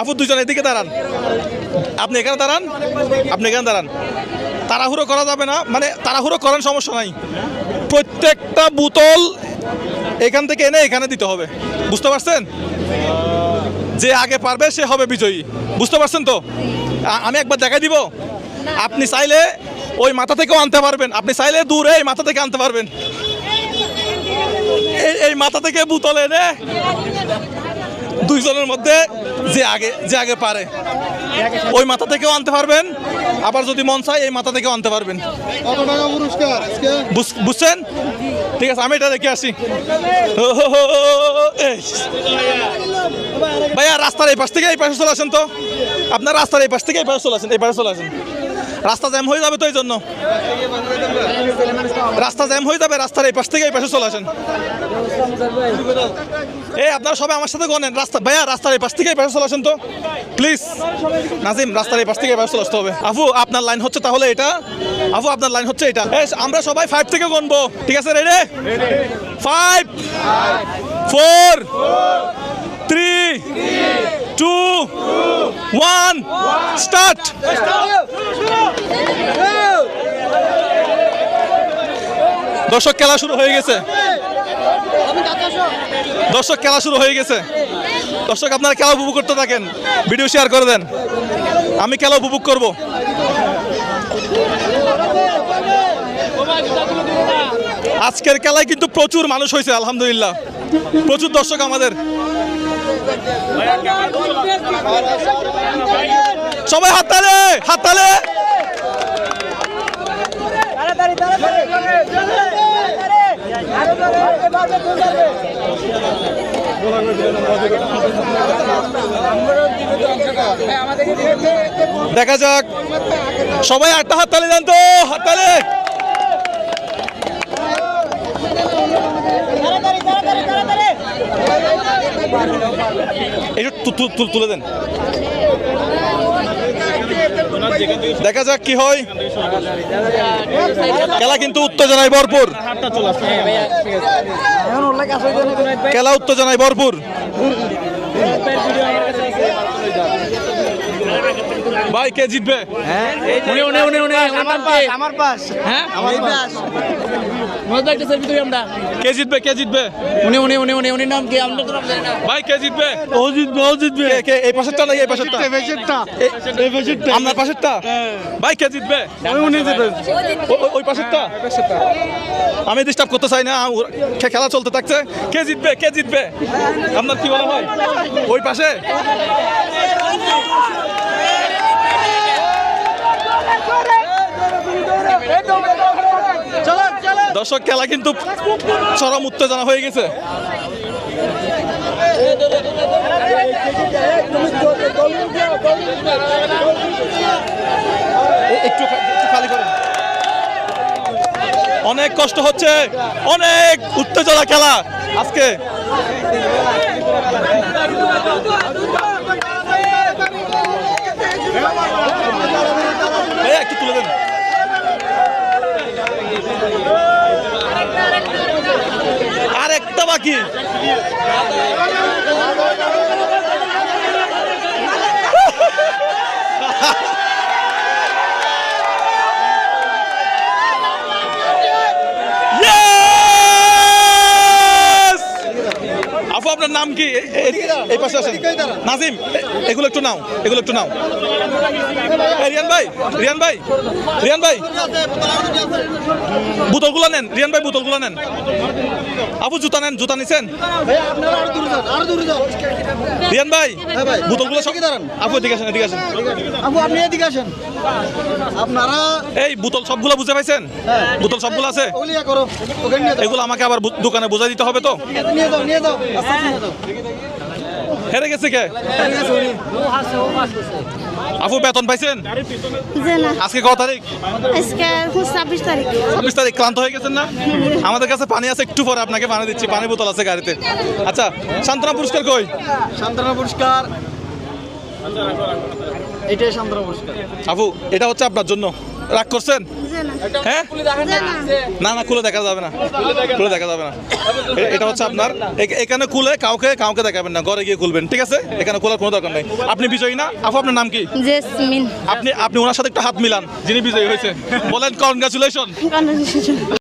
আপু দুজন এদিকে দাঁড়ান। আপনি এখানে দাঁড়ান। আপনি এখানে দাঁড়ান। তাড়াহুড়ো করা যাবে না। মানে তাড়াহুড়ো করেন সমস্যা নাই। প্রত্যেকটা বোতল এখান থেকে এনে এখানে দিতে হবে। বুঝতে পারছেন? যে আগে পারবে, সে হবে বিজয়ী। বুঝতে পারছেন তো? আমি একবার দেখাই দিব। আপনি চাইলে ওই মাথা থেকেও আনতে পারবেন। আপনি চাইলে দূরে এই মাথা থেকে আনতে পারবেন। এই মাথা থেকে বোতল এনে দুইজনের মধ্যে যে আগে যে আগে পারে। ওই মাথা থেকেও আনতে পারবেন। আবার যদি মন চায় এই মাথা থেকেও আনতে পারবেন। বুঝছেন? ঠিক আছে আমি এটা দেখে আসি। ভাইয়া রাস্তার এই পাশ থেকে এই পাশে চলে আসেন তো। আপনার রাস্তার এই পাশ থেকে এই পাশে চলে আসেন এই পাশে চলে আসেন। রাস্তা জ্যাম হয়ে যাবে তো এই জন্য। রাস্তা জ্যাম হয়ে যাবে, রাস্তার এই পাশ থেকে এই পাশে চলে আসেন। এই আপনারা সবাই আমার সাথে গনেন, রাস্তা ভাইয়া, রাস্তার এই পাশ থেকে এই পাশে চলে আসেন তো। প্লিজ নাজিম, রাস্তার এই পাশ থেকে এই পাশে চলে আসতে হবে। আফু, আপনার লাইন হচ্ছে তাহলে এটা? আফু, আপনার লাইন হচ্ছে এটা। আমরা সবাই ফাইভ থেকে গনবো। ঠিক আছে ready five four three two one start দর্শক খেলা শুরু হয়ে গেছে। দর্শক খেলা শুরু হয়ে গেছে। দর্শক, আপনারা খেলা উপভোগ করতে থাকেন। ভিডিও শেয়ার করে দেন। আমি খেলা উপভোগ করব। আজকের খেলায় কিন্তু প্রচুর মানুষ হয়েছে, আলহামদুলিল্লাহ। প্রচুর দর্শক আমাদের। সবাই হাততালে হাততালে! দেখা যাক। সবাই আটটা হাততালি দেন তো হাততালি। একটু তুলে দেন। দেখা যাক কি হয়। খেলা কিন্তু উত্তেজনায় ভরপুর। খেলা উত্তেজনায় ভরপুর। ভাই কে জিতবে? উনি উনি উনি উনি আমার পাশ আমার পাশ হ্যাঁ? আমার পাশ মজা একটা সেলফি তুই আমরা। কে জিতবে কে জিতবে? উনি উনি উনি উনি উনি নাম কি? আমরা তো নাম জানি না। ভাই কে জিতবে? ও জিতবে ও জিতবে। কে এই পাশেরটা নাকি এই পাশেরটা? এই পাশেরটা আপনার পাশেরটা। ভাই কে জিতবে? উনি জিতবে। ওই পাশেরটা? আমি ডিস্টার্ব করতে চাই না খে- খেলা চলতে থাকছে। কে জিতবে কে জিতবে? আপনার কি মনে হয় ওই পাশে? দর্শক খেলা কিন্তু চরম উত্তেজনা হয়ে গেছে। খালি অনেক কষ্ট হচ্ছে, অনেক উত্তেজনা খেলা আজকে ভাইয়া, একটু তুলে দেন আর একটা আপনার নাম কি? এই পাশে আসেন। নাজিম এগুলো একটু নাও এগুলো একটু নাও। রিয়ান ভাই রিয়ান ভাই রিয়ান ভাই। বোতলগুলো নেন রিয়ান ভাই বোতলগুলো নেন। আপু জুতা নেন জুতা নিছেন? রিয়ান ভাই ভাই। বোতলগুলো সব দাঁড়ান। আপু এদিকে আসেন এদিকে আসেন। আপু আপনি এদিকে আসেন। আপনারা এই বোতল সবগুলো বুঝে পাইছেন? বোতল সবগুলো আছে? এগুলো আমাকে আবার দোকানে বোঝাই দিতে হবে তো? নিয়ে যাও নিয়ে যাও। আস্তে আস্তে নিয়ে যাও। হেরে গেছে কে? আপু বেতন পাইছেন? আজকে কত তারিখ? ছাব্বিশ তারিখ। ছাব্বিশ তারিখ ক্লান্ত হয়ে গেছেন না? আমাদের কাছে পানি আছে একটু পরে আপনাকে পানি দিচ্ছি। পানি বোতল আছে গাড়িতে। আচ্ছা সান্ত্বনা পুরস্কার কই? সান্ত্বনা পুরস্কার এটাই সান্ত্বনা পুরস্কার। আপু এটা হচ্ছে আপনার জন্য। রাগ করছেন? হ্যাঁ? না। না। না খুলে দেখা যাবে না। খুলে দেখা যাবে না। এটা হচ্ছে আপনার। এখানে খুলে কাউকে কাউকে দেখাবেন না। ঘরে গিয়ে খুলবেন ঠিক আছে? এখানে খোলার কোনো দরকার নেই। আপনি বিজয়ী না? আপু আপনার নাম কি? আপনি আপনি ওনার সাথে একটু হাত মিলান যিনি বিজয়ী হয়েছে। বলেন কনগ্রাচুলেশন